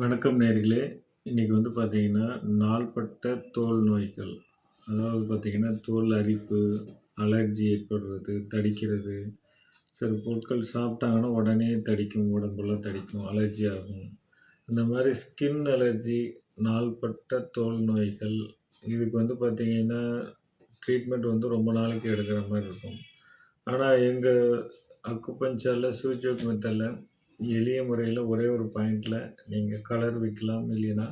வணக்கம் நேர்களே. இன்றைக்கி வந்து பார்த்திங்கன்னா நாள்பட்ட தோல் நோய்கள். அதாவது பார்த்திங்கன்னா தோல் அரிப்பு அலர்ஜி ஏற்படுறது தடிக்கிறது. சில பொருட்கள் சாப்பிட்டாங்கன்னா உடனே தடிக்கும் உடம்பெல்லாம் தடிக்கும் அலர்ஜி ஆகும். இந்த மாதிரி ஸ்கின் அலர்ஜி நாள்பட்ட தோல் நோய்கள் இதுக்கு வந்து பார்த்திங்கன்னா ட்ரீட்மெண்ட் வந்து ரொம்ப நாளைக்கு எடுக்கிற மாதிரி இருக்கும். ஆனால் எங்கள் அக்குபஞ்சரில் சூஜோக் மெத்தடில் எளிய முறையில் ஒரே ஒரு பாயிண்டில் நீங்கள் கலர் வைக்கலாம் இல்லைன்னா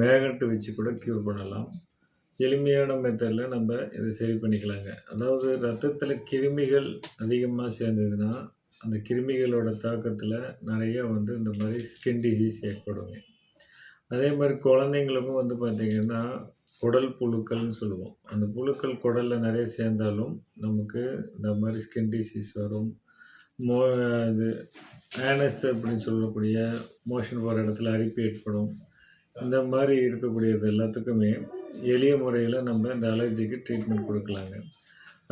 மேகட்டு வச்சு கூட க்யூர் பண்ணலாம். எளிமையான மெத்தடில் நம்ம இதை சரி பண்ணிக்கலாங்க. அதாவது ரத்தத்தில் கிருமிகள் அதிகமாக சேர்ந்ததுன்னா அந்த கிருமிகளோட தாக்கத்தில் நிறைய வந்து இந்த மாதிரி ஸ்கின் டிசீஸ் ஏற்படுங்க. அதே மாதிரி குழந்தைங்களுக்கும் வந்து பார்த்திங்கன்னா குடல் புழுக்கள்னு சொல்லுவோம். அந்த புழுக்கள் குடலில் நிறைய சேர்ந்தாலும் நமக்கு இந்த மாதிரி ஸ்கின் டிசீஸ் வரும். மோ இது ஆனஸ் அப்படின்னு சொல்லக்கூடிய மோஷன் போகிற இடத்துல அரிப்பு ஏற்படும். இந்த மாதிரி இருக்கக்கூடியது எல்லாத்துக்குமே எளிய முறையில் நம்ம இந்த அலர்ஜிக்கு ட்ரீட்மெண்ட் கொடுக்கலாங்க.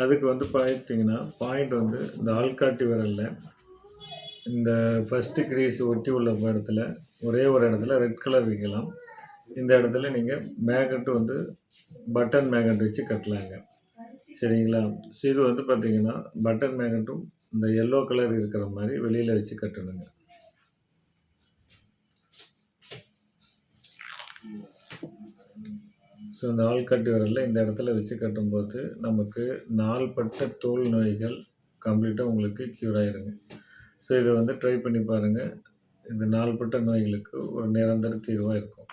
அதுக்கு வந்து பார்த்தீங்கன்னா பாயிண்ட் வந்து இந்த ஆள்காட்டி விரலில் இந்த ஃபஸ்ட்டு கிரீஸ் ஒட்டி உள்ள இடத்துல ஒரே ஒரு இடத்துல ரெட் கலர் வைக்கலாம். இந்த இடத்துல நீங்கள் மேகட் வந்து பட்டன் மேகட் வச்சு கட்டலாங்க. சரிங்களா? ஸோ இது வந்து பார்த்திங்கன்னா பட்டன் மேகட்டும் இந்த எல்லோ கலர் இருக்கிற மாதிரி வெளியில் வச்சு கட்டணுங்க. ஸோ இந்த ஆள்காட்டி விரலில் இந்த இடத்துல வச்சு கட்டும்போது நமக்கு நாள்பட்ட தோல் நோய்கள் கம்ப்ளீட்டாக உங்களுக்கு க்யூர் ஆயிருங்க. ஸோ இதை வந்து ட்ரை பண்ணி பாருங்கள் இந்த நாள்பட்ட நோய்களுக்கு ஒரு நிரந்தர தீர்வாக இருக்கும்.